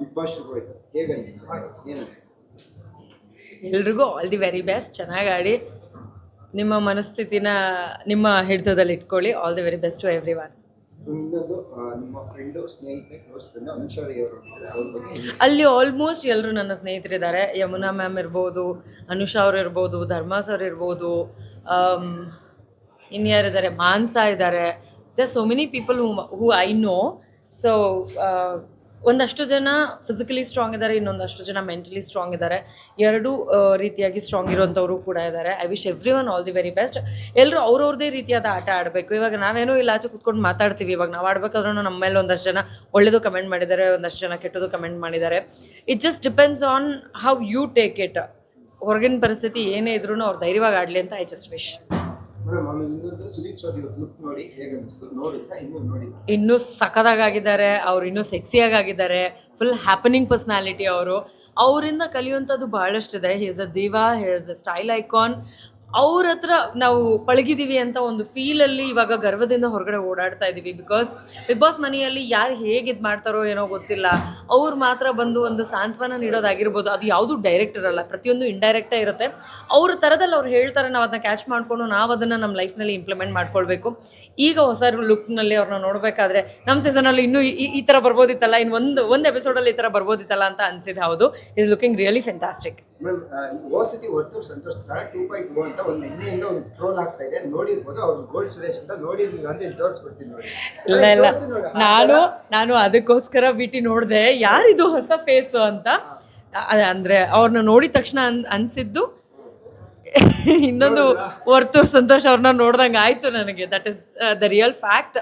Big boss ಶುರು ಆಯ್ತು. ಹೇಗೆ ಅನಿಸ್ತು ಏನು? ಎಲ್ರಿಗೂ ಆಲ್ ದಿ ವೆರಿ ಬೆಸ್ಟ್ ಚೆನ್ನಾಗಿ ಆಡಿ. ನಿಮ್ಮ ಮನಸ್ಥಿತಿನ ನಿಮ್ಮ ಹಿಡಿತದಲ್ಲಿ ಇಟ್ಕೊಳ್ಳಿ. All the very best to everyone ಇನ್ನೊಂದು ನಿಮ್ಮ ಫ್ರೆಂಡು ಸ್ನೇಹಿತೆ ಕ್ಲೋಸ್ ಫ್ರೆಂಡ್ ಅನುಷಾರಿ ಅವರು ಅವ್ರ ಬಗ್ಗೆ ಅಲ್ಲಿ ಆಲ್ಮೋಸ್ಟ್ ಎಲ್ಲರೂ ನನ್ನ ಸ್ನೇಹಿತರಿದ್ದಾರೆ. ಯಮುನಾ ಮ್ಯಾಮ್ ಇರ್ಬೋದು ಅನುಷಾ ಅವ್ರು ಇರ್ಬೋದು ಧರ್ಮಾ ಸರ್ ಇರ್ಬೋದು ಇನ್ಯಾರಿದ್ದಾರೆ? ಮಾನ್ಸಾ ಇದ್ದಾರೆ. The so many people who who I know so ಒಂದಷ್ಟು ಜನ ಫಿಸಿಕಲಿ ಸ್ಟ್ರಾಂಗ್ ಇದ್ದಾರೆ, ಇನ್ನೊಂದಷ್ಟು ಜನ ಮೆಂಟಲಿ ಸ್ಟ್ರಾಂಗ್ ಇದ್ದಾರೆ. ಎರಡೂ ರೀತಿಯಾಗಿ ಸ್ಟ್ರಾಂಗ್ ಇರುವಂಥವರು ಕೂಡ ಇದ್ದಾರೆ. I wish everyone all the very best ಎಲ್ಲರೂ ಅವ್ರವ್ರದೇ ರೀತಿಯಾದ ಆಟ ಆಡಬೇಕು. ಇವಾಗ ನಾವೇನೋ ಇಲ್ಲಿ ಆಚೆ ಕೂತ್ಕೊಂಡು ಮಾತಾಡ್ತೀವಿ. ಇವಾಗ ನಾವು ಆಡಬೇಕಾದ್ರೂ ನಮ್ಮ ಮೇಲೆ ಒಂದಷ್ಟು ಜನ ಒಳ್ಳೇದು ಕಮೆಂಟ್ ಮಾಡಿದ್ದಾರೆ, ಒಂದಷ್ಟು ಜನ ಕೆಟ್ಟದು ಕಮೆಂಟ್ ಮಾಡಿದ್ದಾರೆ. It just depends on how you take it ಹೊರಗಿನ ಪರಿಸ್ಥಿತಿ ಏನೇ ಇದ್ರೂ ಅವ್ರು ಧೈರ್ಯವಾಗಿ ಆಡಲಿ ಅಂತ ಐ ಜಸ್ಟ್ ವಿಶ್ ಇನ್ನೂ ಸಖದಾಗಿದ್ದಾರೆ ಅವ್ರು ಇನ್ನೂ ಸೆಕ್ಸಿಯಾಗಿ ಆಗಿದ್ದಾರೆ ಫುಲ್ ಹ್ಯಾಪನಿಂಗ್ ಪರ್ಸನಾಲಿಟಿ ಅವರು. ಅವರಿಂದ ಕಲಿಯುವಂಥದ್ದು ಬಹಳಷ್ಟಿದೆ. He is a diva he is a style icon ಅವ್ರ ಹತ್ರ ನಾವು ಪಳಗಿದೀವಿ ಅಂತ ಒಂದು ಫೀಲಲ್ಲಿ ಇವಾಗ ಗರ್ವದಿಂದ ಹೊರಗಡೆ ಓಡಾಡ್ತಾ ಇದ್ದೀವಿ ಬಿಕಾಸ್ ಬಿಗ್ ಬಾಸ್ ಮನೆಯಲ್ಲಿ ಯಾರು ಹೇಗೆ ಇದು ಮಾಡ್ತಾರೋ ಏನೋ ಗೊತ್ತಿಲ್ಲ. ಅವ್ರು ಮಾತ್ರ ಬಂದು ಒಂದು ಸಾಂತ್ವನ ನೀಡೋದಾಗಿರ್ಬೋದು. ಅದು ಯಾವುದು ಡೈರೆಕ್ಟ್ ಇರಲ್ಲ ಪ್ರತಿಯೊಂದು ಇಂಡೈರೆಕ್ಟೇ ಇರುತ್ತೆ. ಅವ್ರ ಥರದಲ್ಲಿ ಅವ್ರು ಹೇಳ್ತಾರೆ, ನಾವು ಅದನ್ನ ಕ್ಯಾಚ್ ಮಾಡಿಕೊಂಡು ನಾವು ಅದನ್ನು ನಮ್ಮ ಲೈಫ್ನಲ್ಲಿ ಇಂಪ್ಲಿಮೆಂಟ್ ಮಾಡ್ಕೊಳ್ಬೇಕು. ಈಗ ಹೊಸ ಲುಕ್ನಲ್ಲಿ ಅವ್ರನ್ನ ನೋಡಬೇಕಾದ್ರೆ ನಮ್ಮ ಸೀಸನಲ್ಲಿ ಇನ್ನೂ ಈ- ಥರ ಬರ್ಬೋದಿತ್ತಲ್ಲ ಇನ್ನು ಒಂದು ಒಂದು ಎಪಿಸೋಡಲ್ಲಿ ಈ ಥರ ಬರ್ಬೋದಿತ್ತಲ್ಲ ಅಂತ ಅನ್ಸಿದ್ದು ಹೌದು is looking really fantastic ma'am ಹೊರತು ಸತಿ Varthur Santosh two point two ಅಂತ ಒಂದು ನಿನ್ನೆಯಿಂದ ಒಂದು ಟ್ರೋಲ್ ಆಗ್ತಾ ಇದೆ ನೋಡಿರ್ಬೋದು ಅವ್ರು ಗೋಲ್ಡ್ ಸುರೇಶ್ ಅಂತ ನೋಡಿರ್ಲಿಲ್ಲ ಅಂತ ಇಲ್ಲಿ ತೋರಿಸ್ಬಿಡ್ತೀನಿ ನೋಡಿ. ಇಲ್ಲ ಇಲ್ಲ. ನಾನು ನಾನು ಅದಕ್ಕೋಸ್ಕರ ಬಿಟ್ಟು ನೋಡಿದೆ. ಯಾರಿದು ಹೊಸ ಫೇಸು ಅಂತ? ಅಂದ್ರೆ ಅವ್ರನ್ನ ನೋಡಿದ ತಕ್ಷಣ ಅನ್ ಅನ್ಸಿದ್ದು. ಇನ್ನೊಂದು ವರ್ತೂರ್ ಸಂತೋಷ್ ಅವ್ರನ್ನ ನೋಡ್ದಂಗೆ ಆಯ್ತು ನನಗೆ. That is the real fact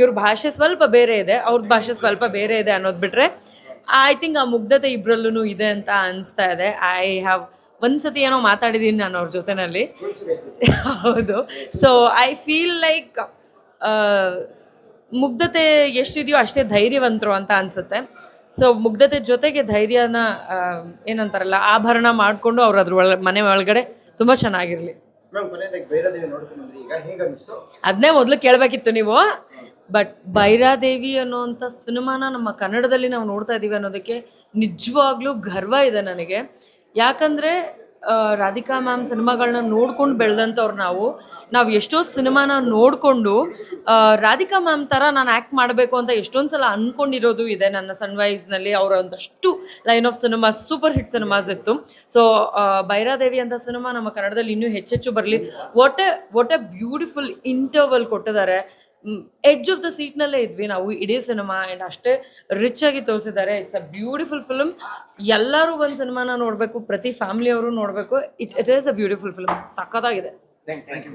ಇವ್ರ ಭಾಷೆ ಸ್ವಲ್ಪ ಬೇರೆ ಇದೆ. ಅವ್ರ ಭಾಷೆ ಸ್ವಲ್ಪ ಬೇರೆ ಇದೆ ಅನ್ನೋದು ಬಿಟ್ರೆ ಐ ಥಿಂಕ್ ಆ ಮುಗ್ಧತೆ ಇಬ್ಬರಲ್ಲೂ ಇದೆ ಅಂತ ಅನಿಸ್ತಾ ಇದೆ. ಐ ಹ್ಯಾವ್ ಒಂದ್ಸತಿ ಏನೋ ಮಾತಾಡಿದ್ದೀನಿ ನಾನು ಅವ್ರ ಜೊತೆನಲ್ಲಿ. ಹೌದು. ಸೊ ಐ ಫೀಲ್ ಲೈಕ್ ಮುಗ್ಧತೆ ಎಷ್ಟಿದೆಯೋ ಅಷ್ಟೇ ಧೈರ್ಯವಂತರು ಅಂತ ಅನಿಸುತ್ತೆ. ಸೊ ಮುಗ್ಧತೆ ಜೊತೆಗೆ ಧೈರ್ಯನ ಏನಂತಾರಲ್ಲ ಆಭರಣ ಮಾಡಿಕೊಂಡು ಅವ್ರು ಅದ್ರ ಒಳ ಮನೆ ಒಳಗಡೆ ತುಂಬ ಚೆನ್ನಾಗಿರಲಿ. ಅದನ್ನೇ ಮೊದಲು ಕೇಳಬೇಕಿತ್ತು ನೀವು. ಬಟ್ ಭೈರಾದೇವಿ ಅನ್ನೋವಂಥ ಸಿನಿಮಾನ ನಮ್ಮ ಕನ್ನಡದಲ್ಲಿ ನಾವು ನೋಡ್ತಾ ಇದ್ದೀವಿ ಅನ್ನೋದಕ್ಕೆ ನಿಜವಾಗ್ಲೂ ಗರ್ವ ಇದೆ ನನಗೆ. ಯಾಕಂದರೆ ರಾಧಿಕಾ ಮ್ಯಾಮ್ ಸಿನಿಮಾಗಳನ್ನ ನೋಡ್ಕೊಂಡು ಬೆಳೆದಂಥವ್ರು ನಾವು. ನಾವು ಎಷ್ಟೋ ಸಿನಿಮಾನ ನೋಡಿಕೊಂಡು ರಾಧಿಕಾ ಮ್ಯಾಮ್ ಥರ ನಾನು ಆ್ಯಕ್ಟ್ ಮಾಡಬೇಕು ಅಂತ ಎಷ್ಟೊಂದು ಸಲ ಅಂದ್ಕೊಂಡಿರೋದು ಇದೆ ನನ್ನ ಸನ್ವೈಸ್ನಲ್ಲಿ. ಅವರ ಒಂದಷ್ಟು line of cinemas super hit cinemas ಇತ್ತು. ಸೊ ಭೈರಾದೇವಿ ಅಂತ ಸಿನಿಮಾ ನಮ್ಮ ಕನ್ನಡದಲ್ಲಿ ಇನ್ನೂ ಹೆಚ್ಚೆಚ್ಚು ಬರಲಿ. What a what a beautiful interval ಕೊಟ್ಟಿದ್ದಾರೆ. ಎಡ್ಜ್ ಆಫ್ ದ ಸೀಟ್ನಲ್ಲೇ ಇದ್ವಿ ನಾವು ಇಡೀ ಸಿನಿಮಾ ಆ್ಯಂಡ್ ಅಷ್ಟೇ ರಿಚ್ ಆಗಿ ತೋರಿಸಿದ್ದಾರೆ. ಇಟ್ಸ್ ಅ ಬ್ಯೂಟಿಫುಲ್ ಫಿಲ್ಮ್ ಎಲ್ಲರೂ ಒಂದು ಸಿನಿಮಾನ ನೋಡಬೇಕು ಪ್ರತಿ ಫ್ಯಾಮಿಲಿಯವರು ನೋಡಬೇಕು. It it is a beautiful film ಸಖತ್ತಾಗಿದೆ. Thank you